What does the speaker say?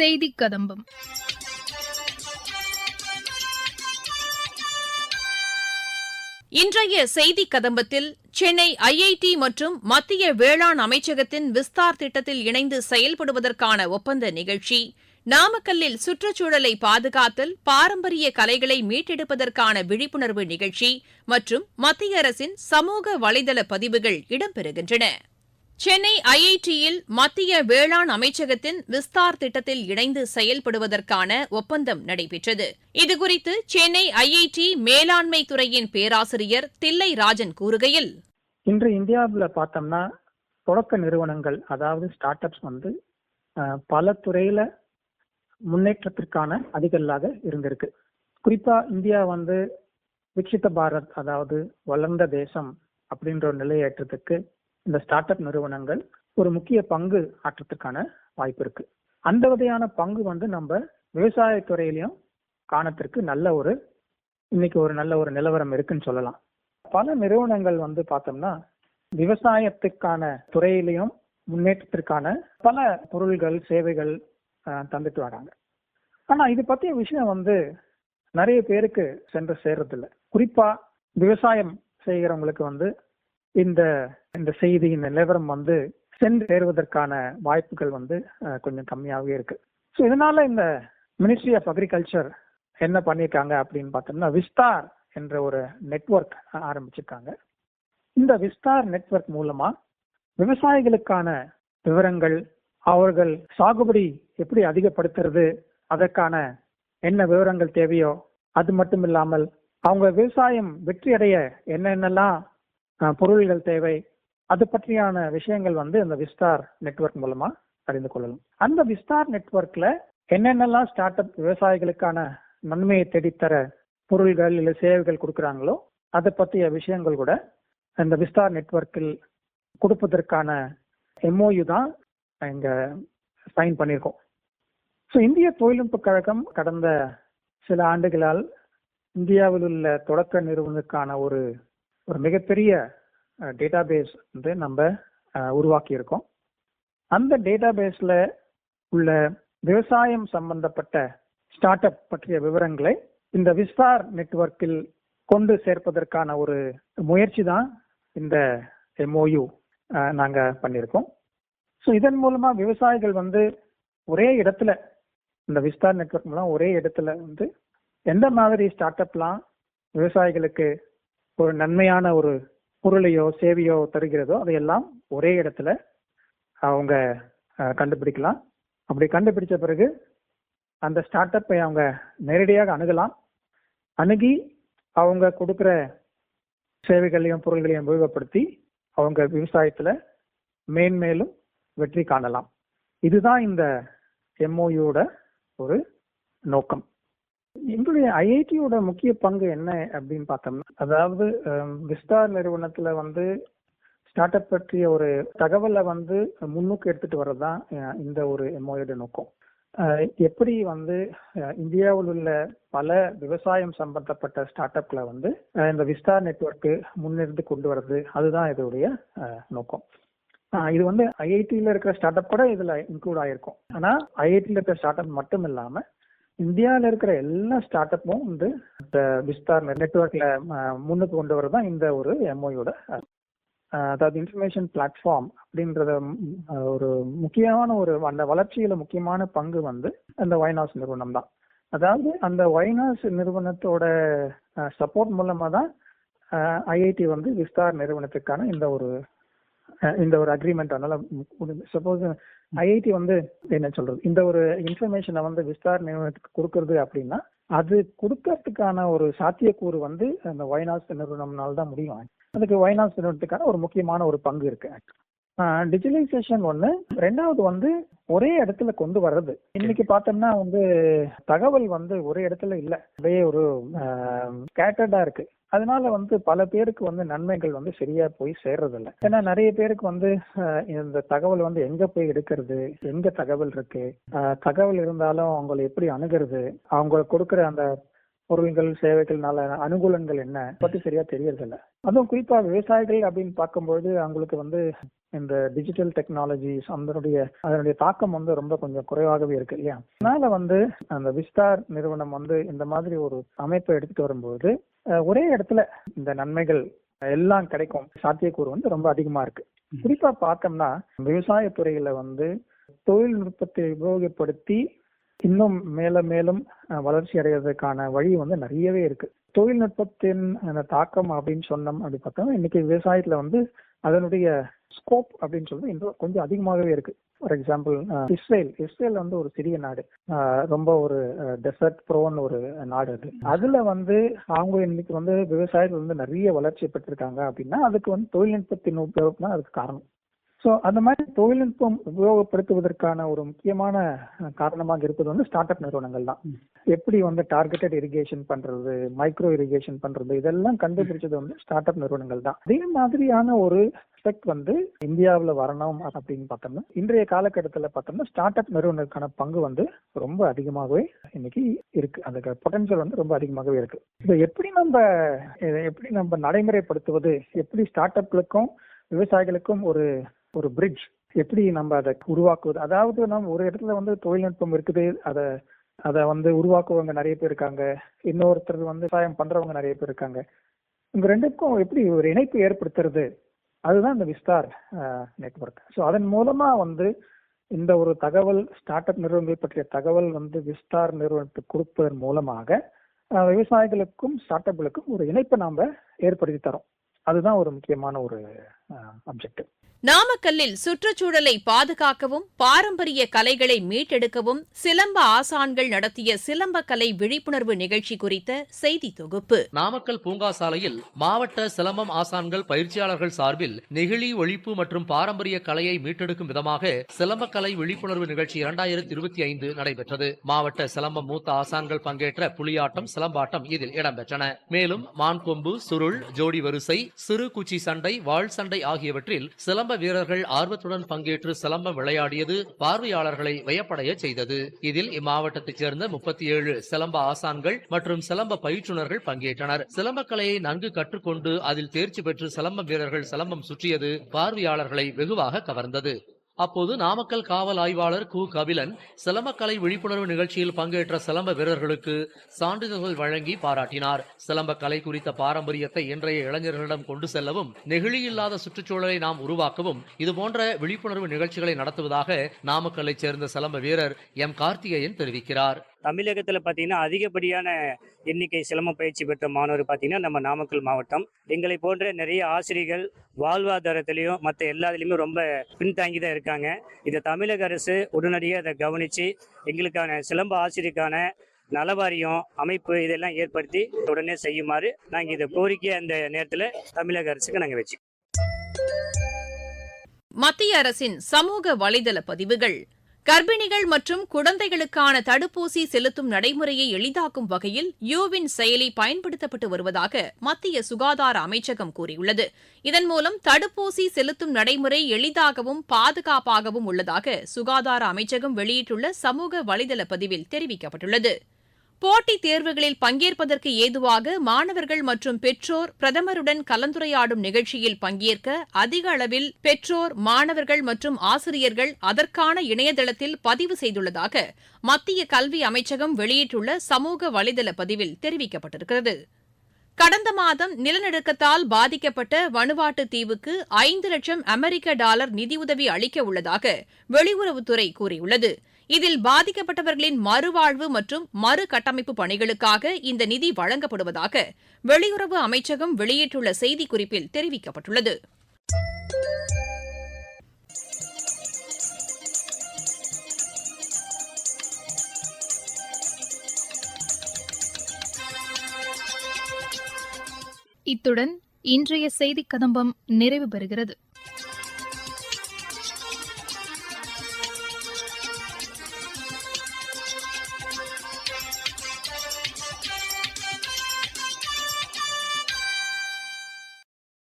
செய்தி கதம்பம். இன்றைய செய்தி கதம்பத்தில் சென்னை ஐஐடி மற்றும் மத்திய வேளாண் அமைச்சகத்தின் விஸ்தார் திட்டத்தில் இணைந்து செயல்படுவதற்கான ஒப்பந்த நிகழ்ச்சி நாமக்கல்லில் சுற்றுச்சூழலை பாதுகாத்தல் பாரம்பரிய கலைகளை மீட்டெடுப்பதற்கான விழிப்புணர்வு நிகழ்ச்சி மற்றும் மத்திய அரசின் சமூக வலைதள பதிவுகள் இடம்பெறுகின்றன. சென்னை ஐஐடியில் மத்திய வேளாண் அமைச்சகத்தின் விஸ்தார் திட்டத்தில் இணைந்து செயல்படுவதற்கான ஒப்பந்தம் நடைபெற்றது. இதுகுறித்து சென்னை ஐஐடி மேலாண்மை துறையின் பேராசிரியர் தில்லை ராஜன் கூறுகையில் இன்று இந்தியாவில் பார்த்தோம்னா தொடக்க நிறுவனங்கள் அதாவது ஸ்டார்ட் அப்ஸ் வந்து பல துறையில முன்னேற்றத்திற்கான அதிகல்லாக இருந்திருக்கு. குறிப்பா இந்தியா வந்து விக்சித பாரத் அதாவது வளர்ந்த தேசம் அப்படின்ற ஒரு நிலையேற்றத்துக்கு இந்த ஸ்டார்ட் அப் நிறுவனங்கள் ஒரு முக்கிய பங்கு ஆற்றத்துக்கான வாய்ப்பு இருக்கு. அந்த வகையான பங்கு வந்து நம்ம விவசாயத்துறையிலையும் காணத்திற்கு நல்ல ஒரு இன்னைக்கு ஒரு நல்ல ஒரு நிலவரம் இருக்குன்னு சொல்லலாம். பல நிறுவனங்கள் வந்து பார்த்தோம்னா விவசாயத்துக்கான துறையிலையும் முன்னேற்றத்திற்கான பல பொருள்கள் சேவைகள் தந்துட்டு வராங்க. ஆனா இது பத்திய விஷயம் வந்து நிறைய பேருக்கு சென்று சேர்றது குறிப்பா விவசாயம் செய்கிறவங்களுக்கு வந்து இந்த இந்த செய்தி இந்த நிலவரம் வந்து சென்று சேருவதற்கான வாய்ப்புகள் வந்து கொஞ்சம் கம்மியாகவே இருக்கு. ஸோ இதனால இந்த மினிஸ்ட்ரி ஆஃப் அக்ரிகல்ச்சர் என்ன பண்ணியிருக்காங்க அப்படின்னு பார்த்தோம்னா விஸ்தார் என்ற ஒரு நெட்வொர்க் ஆரம்பிச்சிருக்காங்க. இந்த விஸ்தார் நெட்வொர்க் மூலமா விவசாயிகளுக்கான விவரங்கள் அவர்கள் சாகுபடி எப்படி அதிகப்படுத்துறது அதற்கான என்ன விவரங்கள் தேவையோ அது மட்டும் இல்லாமல் அவங்க விவசாயம் வெற்றி அடைய என்னென்னலாம் பொருள்கள் தேவை. அது பற்றியான விஷயங்கள் வந்து இந்த விஸ்தார் நெட்வொர்க் மூலமா அறிந்து கொள்ளலாம். அந்த விஸ்தார் நெட்ஒர்க்ல என்னென்னலாம் ஸ்டார்ட் அப் விவசாயிகளுக்கான நன்மையை தேடித்தர பொருள்கள் இல்லை சேவைகள் கொடுக்குறாங்களோ அதை பற்றிய விஷயங்கள் கூட இந்த விஸ்தார் நெட்வொர்க்கில் கொடுப்பதற்கான எம்ஓயு தான் இங்க சைன் பண்ணியிருக்கோம். ஸோ இந்திய தொழில்நுட்ப கழகம் கடந்த சில ஆண்டுகளால் இந்தியாவில் உள்ள தொடக்க நிறுவனத்துக்கான ஒரு ஒரு மிகப்பெரிய டேட்டாபேஸ் வந்து நம்ம உருவாக்கியிருக்கோம். உருவாக்கி இருக்கோம் அந்த டேட்டாபேஸ்ல உள்ள விவசாயம் சம்பந்தப்பட்ட ஸ்டார்ட் அப் பற்றிய விவரங்களை இந்த விஸ்தார் நெட்வொர்க்கில் கொண்டு சேர்ப்பதற்கான ஒரு முயற்சி தான் இந்த எம்ஓயு நாங்க பண்ணியிருக்கோம். ஸோ இதன் மூலமா விவசாயிகள் வந்து ஒரே இடத்துல இந்த விஸ்தார் நெட்வொர்க் மூலம் ஒரே இடத்துல வந்து எந்த மாதிரி ஸ்டார்ட் அப்லாம் விவசாயிகளுக்கு ஒரு நன்மையான ஒரு பொருளையோ சேவையோ தருகிறதோ அதையெல்லாம் ஒரே இடத்துல அவங்க கண்டுபிடிக்கலாம். அப்படி கண்டுபிடிச்ச பிறகு அந்த ஸ்டார்ட் அப்பை அவங்க நேரடியாக அணுகலாம். அணுகி அவங்க கொடுக்குற சேவைகளையும் பொருள்களையும் உபயோகப்படுத்தி அவங்க விவசாயத்தில் மேன்மேலும் வெற்றி காணலாம். இதுதான் இந்த எம்ஓயோட ஒரு நோக்கம். எங்களுடைய ஐஐடியோட முக்கிய பங்கு என்ன அப்படின்னு பார்த்தோம்னா அதாவது விஸ்டார் விஸ்தார் நிறுவனத்துல வந்து ஸ்டார்ட் அப் பற்றிய ஒரு தகவலை வந்து முன்னுக்கு எடுத்துட்டு வர்றதுதான் இந்த ஒரு எம்ஓயோட நோக்கம். எப்படி வந்து இந்தியாவில் உள்ள பல விவசாயம் சம்பந்தப்பட்ட ஸ்டார்ட் அப்ல வந்து இந்த விஸ்டார் நெட்வொர்க்கு முன்னிருந்து கொண்டு வர்றது அதுதான் இதோடைய நோக்கம். இது வந்து ஐஐடியில் இருக்கிற ஸ்டார்ட் அப் கூட இதுல இன்க்ளூட் ஆயிருக்கும். ஆனா ஐஐடியில் இருக்கிற ஸ்டார்ட் அப் மட்டும் இல்லாம இந்தியாவில் இருக்கிற எல்லா ஸ்டார்ட் அப்பும் வந்து இந்த விஸ்தார் நெட்ஒர்க்ல முன்னுக்கு கொண்டு வரதான் இந்த ஒரு எம்ஓயோட அதாவது இன்ஃபர்மேஷன் பிளாட்ஃபார்ம் அப்படின்றத ஒரு முக்கியமான ஒரு அந்த வளர்ச்சியில முக்கியமான பங்கு வந்து அந்த வைனாஸ் நிறுவனம் தான். அதாவது அந்த வைனாஸ் நிறுவனத்தோட சப்போர்ட் மூலமா தான் ஐஐடி வந்து விஸ்தார் நிறுவனத்துக்கான இந்த ஒரு இந்த ஒரு அக்ரிமெண்ட் அதனால சப்போஸ் ஐஐடி வந்து என்ன சொல்றது? இந்த ஒரு இன்ஃபர்மேஷனை வந்து விஸ்தார் நிறுவனத்துக்கு கொடுக்கறது அப்படின்னா அது கொடுக்கறதுக்கான ஒரு சாத்தியக்கூறு வந்து அந்த வைனாஸ் நிறுவனம்னால தான் முடியும். அதுக்கு வைனாஸ் நிறுவனத்துக்கான ஒரு முக்கியமான ஒரு பங்கு இருக்கு டிஜிட்டலைசேஷன் ஒன்று ரெண்டாவது வந்து ஒரே இடத்துல கொண்டு வர்றது. இன்னைக்கு பார்த்தோம்னா வந்து தகவல் வந்து ஒரே இடத்துல இல்லை. அப்படியே ஒரு ஸ்கேட்டர்டா இருக்கு. அதனால வந்து பல பேருக்கு வந்து நன்மைகள் வந்து சரியா போய் சேர்றது இல்லை ஏன்னா நிறைய பேருக்கு வந்து இந்த தகவல் வந்து எங்க போய் எடுக்கிறது? எங்க தகவல் இருக்கு? தகவல் இருந்தாலும் அவங்களை எப்படி அணுகிறது? அவங்க கொடுக்குற அந்த பொருள்கள் சேவைகள்னால அனுகூலங்கள் என்ன? பத்தி சரியா தெரியறதில்ல. அதுவும் குறிப்பா விவசாயிகள் அப்படின்னு பார்க்கும்போது அவங்களுக்கு வந்து இந்த டிஜிட்டல் டெக்னாலஜிஸ் அதனுடைய அதனுடைய தாக்கம் வந்து ரொம்ப கொஞ்சம் குறைவாகவே இருக்கு இல்லையா? அதனால வந்து அந்த விஸ்தார் நிறுவனம் வந்து இந்த மாதிரி ஒரு அமைப்பை எடுத்துட்டு வரும்போது ஒரே இடத்துல இந்த நன்மைகள் எல்லாம் கிடைக்கும். சாத்தியக்கூறு வந்து ரொம்ப அதிகமா இருக்கு. குறிப்பா பார்த்தோம்னா விவசாய துறையில வந்து தொழில்நுட்பத்தை உபயோகப்படுத்தி இன்னும் மேல மேலும் வளர்ச்சி அடைவதற்கான வழி வந்து நிறையவே இருக்கு. தொழில்நுட்பத்தின் அந்த தாக்கம் அப்படின்னு சொன்னோம் அப்படி பார்த்தோம்னா இன்னைக்கு விவசாயத்துல வந்து அதனுடைய ஸ்கோப் அப்படின்னு சொல்றது இன்னும் கொஞ்சம் அதிகமாகவே இருக்கு. ஃபார் எக்ஸாம்பிள் இஸ்ரேல் இஸ்ரேல் வந்து ஒரு சிறிய நாடு. ரொம்ப ஒரு டெசர்ட் ப்ரோன்னு ஒரு நாடு அது. அதுல வந்து அவங்க இன்னைக்கு வந்து விவசாயத்துல வந்து நிறைய வளர்ச்சி பெற்றிருக்காங்க அப்படின்னா அதுக்கு வந்து தொழில்நுட்பத்தின் உபயோகம் தான் அதுக்கு காரணம். ஸோ அந்த மாதிரி தொழில்நுட்பம் உபயோகப்படுத்துவதற்கான ஒரு முக்கியமான காரணமாக இருப்பது வந்து ஸ்டார்ட் அப் நிறுவனங்கள் தான். எப்படி வந்து டார்கெட்டட் இரிகேஷன் பண்றது மைக்ரோ இரிகேஷன் பண்றது இதெல்லாம் கண்டுபிடிச்சது வந்து ஸ்டார்ட் அப் நிறுவனங்கள் தான். அதே மாதிரியான ஒரு எஃபெக்ட் வந்து இந்தியாவில் வரணும் அப்படின்னு பார்த்தோம்னா இன்றைய காலகட்டத்தில் பார்த்தோம்னா ஸ்டார்ட் அப் நிறுவனங்களுக்கான பங்கு வந்து ரொம்ப அதிகமாகவே இன்னைக்கு இருக்கு. அந்த பொட்டன்ஷியல் வந்து ரொம்ப அதிகமாகவே இருக்கு. இதை எப்படி நம்ம இதை எப்படி நம்ம நடைமுறைப்படுத்துவது? எப்படி ஸ்டார்ட் அப்களுக்கும் விவசாயிகளுக்கும் ஒரு ஒரு பிரிட்ஜ் எப்படி நம்ம அதை உருவாக்குவது? அதாவது நம்ம ஒரு இடத்துல வந்து தொழில்நுட்பம் இருக்குது அதை அதை வந்து உருவாக்குவவங்க நிறைய பேர் இருக்காங்க. இன்னொருத்தர் வந்து விவசாயம் பண்றவங்க நிறைய பேர் இருக்காங்க. இவங்க ரெண்டுக்கும் எப்படி ஒரு இணைப்பு ஏற்படுத்துறது? அதுதான் இந்த விஸ்தார் நெட்வொர்க் ஸோ அதன் மூலமா வந்து இந்த ஒரு தகவல் ஸ்டார்ட் அப் நிறுவனங்கள் பற்றிய தகவல் வந்து விஸ்தார் நிறுவனத்துக்கு கொடுப்பதன் மூலமாக விவசாயிகளுக்கும் ஸ்டார்ட் அப்களுக்கும் ஒரு இணைப்பை நாம ஏற்படுத்தி தரோம். அதுதான் ஒரு முக்கியமான ஒரு அப்ஜெக்டிவ் நாமக்கல்லில் சுற்றுச்சூழலை பாதுகாக்கவும் பாரம்பரிய கலைகளை மீட்டெடுக்கவும் சிலம்ப ஆசான்கள் நடத்திய சிலம்ப கலை விழிப்புணர்வு நிகழ்ச்சி குறித்த செய்தி தொகுப்பு. நாமக்கல் பூங்கா சாலையில் மாவட்ட சிலம்பம் ஆசான்கள் பயிற்சியாளர்கள் சார்பில் நெகிழி ஒழிப்பு மற்றும் பாரம்பரிய கலையை மீட்டெடுக்கும் விதமாக சிலம்பக்கலை விழிப்புணர்வு நிகழ்ச்சி இரண்டாயிரத்தி இருபத்தி ஐந்து நடைபெற்றது. மாவட்ட சிலம்பம் மூத்த ஆசான்கள் பங்கேற்ற புலியாட்டம் சிலம்பாட்டம் இதில் இடம்பெற்றன. மேலும் மான்கொம்பு சுருள் ஜோடி வரிசை சிறு குச்சி சண்டை வாழ் சண்டை ஆகியவற்றில் சிலம்ப வீரர்கள் ஆர்வத்துடன் பங்கேற்று சிலம்பம் விளையாடியது பார்வையாளர்களை வியப்படைய செய்தது. இதில் இம்மாவட்டத்தைச் சேர்ந்த முப்பத்தி ஏழு சிலம்ப ஆசான்கள் மற்றும் சிலம்ப பயிற்றுநர்கள் பங்கேற்றனர். சிலம்பக்கலையை நன்கு கற்றுக்கொண்டு அதில் தேர்ச்சி பெற்று சிலம்ப வீரர்கள் சிலம்பம் சுற்றியது பார்வையாளர்களை வெகுவாக கவர்ந்தது. அப்போது நாமக்கல் காவல் ஆய்வாளர் கு. கபிலன் சிலம்பக்கலை விழிப்புணர்வு நிகழ்ச்சியில் பங்கேற்ற சிலம்ப வீரர்களுக்கு சான்றிதழ்கள் வழங்கி பாராட்டினார். சிலம்ப கலை குறித்த பாரம்பரியத்தை இன்றைய இளைஞர்களிடம் கொண்டு செல்லவும் நெகிழி இல்லாத சுற்றுச்சூழலை நாம் உருவாக்கவும் இதுபோன்ற விழிப்புணர்வு நிகழ்ச்சிகளை நடத்துவதாக நாமக்கல்லைச் சேர்ந்த சிலம்ப வீரர் எம். கார்த்திகேயன் தெரிவிக்கிறார். தமிழகத்தில் பார்த்தீங்கன்னா அதிகப்படியான எண்ணிக்கை சிலம்ப பயிற்சி பெற்ற மாணவர் பார்த்தீங்கன்னா நம்ம நாமக்கல் மாவட்டம். எங்களை போன்ற நிறைய ஆசிரியர்கள் வாழ்வாதாரத்திலையும் மற்ற எல்லாத்துலேயுமே ரொம்ப பின்தாங்கி தான் இருக்காங்க. இதை தமிழக அரசு உடனடியாக அதை கவனித்து எங்களுக்கான சிலம்ப ஆசிரியருக்கான நலவாரியம் அமைப்பு இதெல்லாம் ஏற்படுத்தி உடனே செய்யுமாறு நாங்கள் இதை கோரிக்கை அந்த நேரத்தில் தமிழக அரசுக்கு நாங்கள் வச்சு மத்திய அரசின் சமூக வலைதள பதிவுகள். கர்ப்பிணிகள் மற்றும் குழந்தைகளுக்கான தடுப்பூசி செலுத்தும் நடைமுறையை எளிதாக்கும் வகையில் யூவின் செயலி பயன்படுத்தப்பட்டு வருவதாக மத்திய சுகாதார அமைச்சகம் கூறியுள்ளது. இதன் மூலம் தடுப்பூசி செலுத்தும் நடைமுறை எளிதாகவும் பாதுகாப்பாகவும் உள்ளதாக சுகாதார அமைச்சகம் வெளியிட்டுள்ள சமூக வலைதள பதிவில் தெரிவிக்கப்பட்டுள்ளது. போட்டித் தேர்வுகளில் பங்கேற்பதற்கு ஏதுவாக மாணவர்கள் மற்றும் பெற்றோர் பிரதமருடன் கலந்துரையாடும் நிகழ்ச்சியில் பங்கேற்க அதிக அளவில் பெற்றோர் மாணவர்கள் மற்றும் ஆசிரியர்கள் அதற்கான இணையதளத்தில் பதிவு செய்துள்ளதாக மத்திய கல்வி அமைச்சகம் வெளியிட்டுள்ள சமூக வலைதள பதிவில் தெரிவிக்கப்பட்டிருக்கிறது. கடந்த மாதம் நிலநடுக்கத்தால் பாதிக்கப்பட்ட வனுவாட்டு தீவுக்கு ஐந்து லட்சம் அமெரிக்க டாலர் நிதியுதவி அளிக்க உள்ளதாக வெளியுறவுத்துறை கூறியுள்ளது. இதில் பாதிக்கப்பட்டவர்களின் மறுவாழ்வு மற்றும் மறுகட்டமைப்பு பணிகளுக்காக இந்த நிதி வழங்கப்படுவதாக வெளியுறவு அமைச்சகம் வெளியிட்டுள்ள செய்திக்குறிப்பில் தெரிவிக்கப்பட்டுள்ளது. இத்துடன் இன்றைய செய்தி கதம்பம் நிறைவு பெறுகிறது.